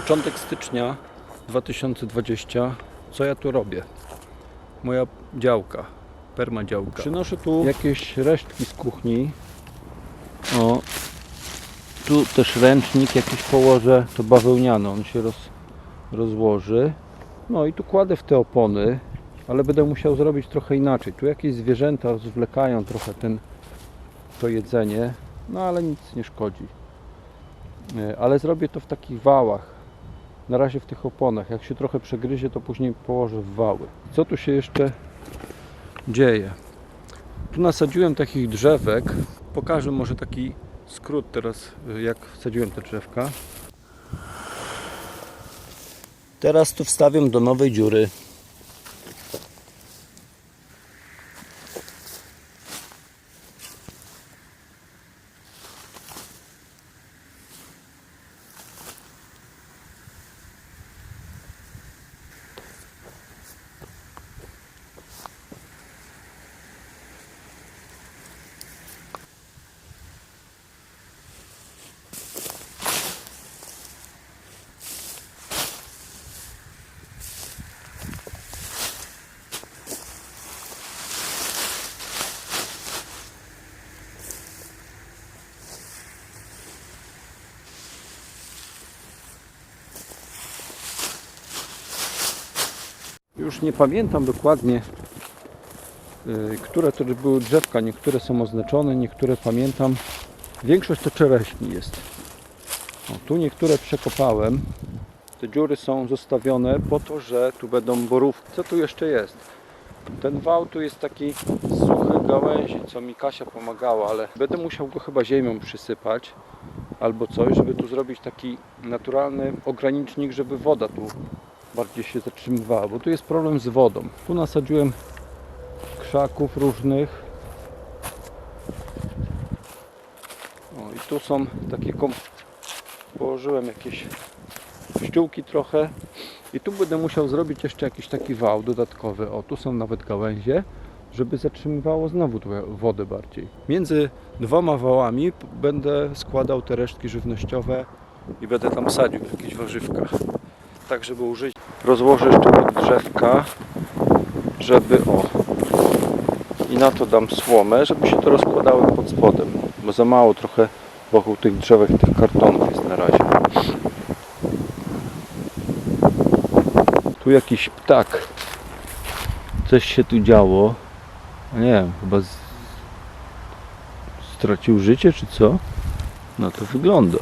Początek stycznia 2020. Co ja tu robię? Moja działka, permadziałka. Przynoszę tu jakieś resztki z kuchni. O, tu też ręcznik jakiś położę, to bawełniany, on się roz, rozłoży. No i tu kładę w te opony, ale będę musiał zrobić trochę inaczej. Tu jakieś zwierzęta zwlekają trochę ten, to jedzenie, no ale nic nie szkodzi. E, Ale zrobię to w takich wałach. Na razie w tych oponach. Jak się trochę przegryzie, to później położę w wały. Co tu się jeszcze dzieje? Tu nasadziłem takich drzewek. Pokażę może taki skrót teraz, y, jak wsadziłem te drzewka. Teraz tu wstawiam do nowej dziury. Już nie pamiętam dokładnie, y, które to były drzewka. Niektóre są oznaczone, niektóre pamiętam. Większość to czereśni jest. O, tu niektóre przekopałem. Te dziury są zostawione po to, że tu będą borówki. Co tu jeszcze jest? Ten wał tu jest taki z suchych gałęzi, co mi Kasia pomagała, ale będę musiał go chyba ziemią przysypać albo coś, żeby tu zrobić taki naturalny ogranicznik, żeby woda tu bardziej się zatrzymywała, bo tu jest problem z wodą. Tu nasadziłem krzaków różnych. O, i tu są takie kom... położyłem jakieś ściółki trochę i tu będę musiał zrobić jeszcze jakiś taki wał dodatkowy. O, tu są nawet gałęzie, żeby zatrzymywało znowu wodę bardziej. Między dwoma wałami będę składał te resztki żywnościowe i będę tam sadził jakieś warzywka tak żeby użyć. Rozłożę jeszcze pod drzewka, żeby o i na to dam słomę, żeby się to rozkładało pod spodem, bo za mało trochę wokół tych drzewek tych kartonów jest na razie. Tu jakiś ptak. Coś się tu działo. Nie wiem, chyba z... stracił życie czy co? No to wygląda.